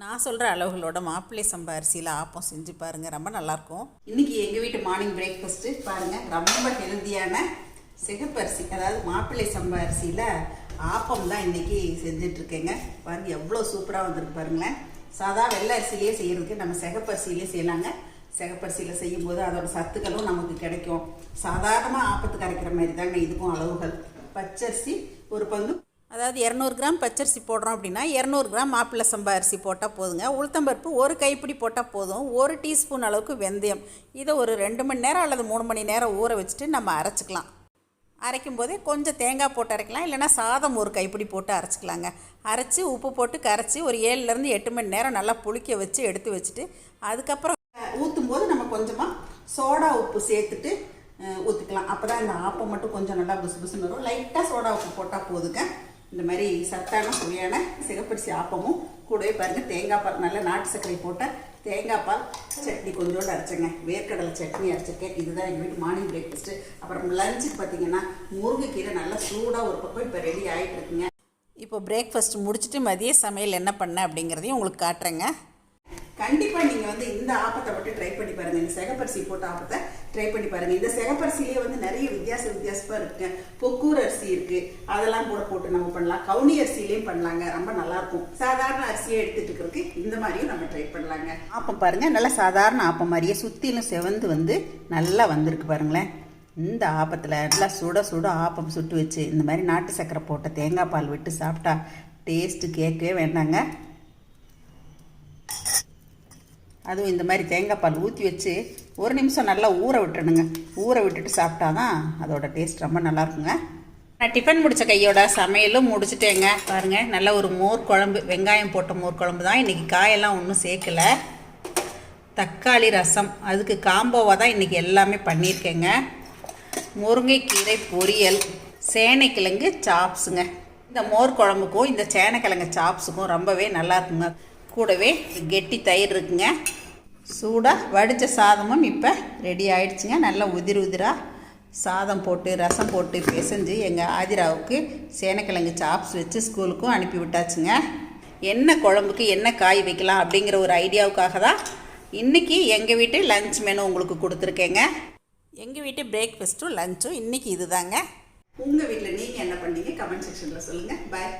நான் சொல்கிற அளவுகளோட மாப்பிள்ளை சம்பா அரிசியில் ஆப்பம் செஞ்சு பாருங்கள் ரொம்ப நல்லாயிருக்கும். இன்றைக்கி எங்கள் வீட்டு மார்னிங் பிரேக்ஃபாஸ்ட்டு பாருங்கள் ரொம்ப ஹெல்த்தியான சிகப்பரிசி அதாவது மாப்பிள்ளை சம்பா அரிசியில் ஆப்பம் தான் இன்றைக்கி செஞ்சிட்ருக்கேங்க. பாருங்கள் எவ்வளோ சூப்பராக வந்திருக்கு பாருங்களேன். சாதா வெள்ளை அரிசியிலே செய்கிறதுக்கு நம்ம சிகப்பரிசியிலே செய்யலாங்க. சிகப்பரிசியில் செய்யும்போது அதோட சத்துக்களும் நமக்கு கிடைக்கும். சாதாரணமாக ஆப்பத்துக்கு அரைக்கிற மாதிரி தாங்க இதுக்கும் அளவுகள். பச்சரிசி ஒரு பங்கு அதாவது இரநூறு கிராம் பச்சரிசி போடுறோம் அப்படின்னா இரநூறு கிராம் மாப்பிள்ளை சம்பா அரிசி போட்டால் போதுங்க. உளுத்தம்பருப்பு ஒரு கைப்பிடி போட்டால் போதும். ஒரு டீஸ்பூன் அளவுக்கு வெந்தயம். இதை ஒரு ரெண்டு மணி நேரம் அல்லது மூணு மணி நேரம் ஊற வச்சுட்டு நம்ம அரைச்சிக்கலாம். அரைக்கும் போதே கொஞ்சம் தேங்காய் போட்டு அரைக்கலாம். இல்லைன்னா சாதம் ஒரு கைப்பிடி போட்டு அரைச்சிக்கலாங்க. அரைச்சி உப்பு போட்டு கரைச்சி ஒரு ஏழுலேருந்து எட்டு மணி நேரம் நல்லா புளிக்க வச்சு எடுத்து வச்சுட்டு அதுக்கப்புறம் ஊற்றும் போது நம்ம கொஞ்சமாக சோடா உப்பு சேர்த்துட்டு ஊற்றுக்கலாம் ஊற்றிக்கலாம் அப்போ தான் இந்த ஆப்பம் மட்டும் கொஞ்சம் நல்லா புசு புசுன்னு வரும். லைட்டாக சோடா உப்பு போட்டால் போதுங்க. இந்த மாதிரி சத்தான சுவையான சிகப்பரிசி ஆப்பமும் கூடவே பாருங்கள் தேங்காய் பால் நல்ல நாட்டு சர்க்கரை போட்ட தேங்காய் பால் சட்னி கொஞ்சோண்டு அரைச்சேங்க. வேர்க்கடலை சட்னி அரைச்சிருக்கேன். இதுதான் எங்கள் வீட்டு மார்னிங் பிரேக்ஃபாஸ்ட்டு அப்புறம் லஞ்சுக்கு பார்த்தீங்கன்னா முருங்கைக்கீரை நல்லா சூடாக ஒரு பக்கம் இப்போ ரெடி ஆகிட்டு இருக்குங்க. இப்போ பிரேக்ஃபாஸ்ட் முடிச்சுட்டு மதிய சமையல் என்ன பண்ணேன் அப்படிங்கிறதையும் உங்களுக்கு காட்டுறேங்க. கண்டிப்பாக நீங்கள் வந்து இந்த ஆப்பத்தை மட்டும் ட்ரை பண்ணி பாருங்கள் இந்த சிகப்பரிசி போட்ட ஆப்பத்தை ட்ரை பண்ணி பாருங்கள் இந்த செகப்பரிசிலேயே வந்து நிறைய வித்தியாச வித்தியாசமாக இருக்குங்க பொக்கூர் அரிசி இருக்குது அதெல்லாம் கூட போட்டு நம்ம பண்ணலாம். கவுனி அரிசியிலையும் பண்ணலாங்க. ரொம்ப நல்லாயிருக்கும். சாதாரண அரிசியை எடுத்துகிட்டு இருக்கிறதுக்கு இந்த மாதிரியும் நம்ம ட்ரை பண்ணலாங்க. ஆப்பம் பாருங்கள் நல்லா சாதாரண ஆப்பம் மாதிரியே சுற்றிலும் செவந்து வந்து நல்லா வந்திருக்கு பாருங்களேன். இந்த ஆப்பத்தில் நல்லா சுட சுட ஆப்பம் சுட்டு வச்சு இந்த மாதிரி நாட்டு சக்கரை போட்ட தேங்காய் பால் விட்டு சாப்பிட்டா டேஸ்ட்டு கேட்கவே வேண்டாங்க. அதுவும் இந்த மாதிரி தேங்காய் பால் ஊற்றி வச்சு ஒரு நிமிஷம் நல்லா ஊற விட்டுறணுங்க ஊற விட்டுட்டு சாப்பிட்டா தான் அதோட டேஸ்ட் ரொம்ப நல்லா இருக்குங்க நான் டிஃபன் முடித்த கையோட சமையலும் முடிச்சுட்டேங்க. பாருங்க நல்ல ஒரு மோர் குழம்பு வெங்காயம் போட்ட மோர் குழம்பு தான் இன்றைக்கி காயெல்லாம் ஒன்றும் சேர்க்கல. தக்காளி ரசம் அதுக்கு காம்போவாக தான் இன்றைக்கி எல்லாமே பண்ணியிருக்கேங்க. முருங்கைக்கீரை பொரியல் சேனைக்கிழங்கு சாப்ஸுங்க இந்த மோர் குழம்புக்கும் இந்த சேனைக்கிழங்கு சாப்ஸுக்கும் ரொம்பவே நல்லா இருக்குங்க கூடவே கெட்டி தயிர் இருக்குங்க. சூடாக வடித்த சாதமும் இப்போ ரெடி ஆயிடுச்சுங்க. நல்லா உதிர் உதிராக சாதம் போட்டு ரசம் போட்டு பிசைஞ்சு எங்கள் ஆதிராவுக்கு சேனக்கிழங்கு சாப்ஸ் வச்சு ஸ்கூலுக்கும் அனுப்பி விட்டாச்சுங்க. என்ன குழம்புக்கு என்ன காய் வைக்கலாம் அப்படிங்கிற ஒரு ஐடியாவுக்காக தான் இன்றைக்கி எங்கள் வீட்டு லஞ்ச் மெனு உங்களுக்கு கொடுத்துருக்கேங்க. எங்கள் வீட்டு பிரேக்ஃபாஸ்ட்டும் லஞ்சும் இன்றைக்கி இதுதாங்க. உங்கள் வீட்டில் நீங்கள் என்ன பண்ணீங்க? கமெண்ட் செக்ஷனில் சொல்லுங்கள் பாய்